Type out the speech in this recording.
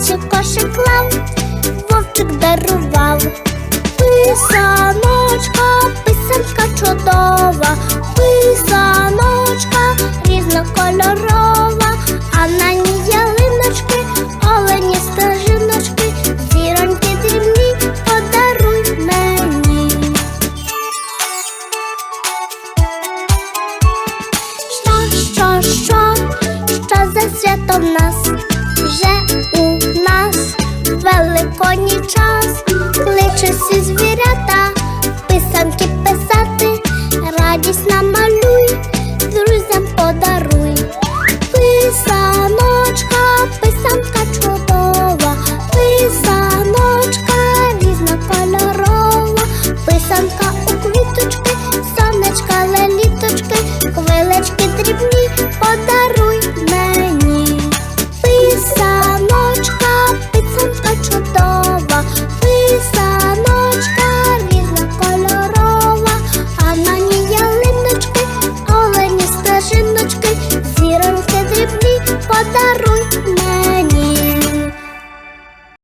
зайцю кошик клав, вовчик дарував. Писаночка, писанка чудова, писаночка різнокольорова, а на ній ялиночки, олені стежиночки, зіроньки дрібні, подаруй мені. Що, що, що, великодній Good, good.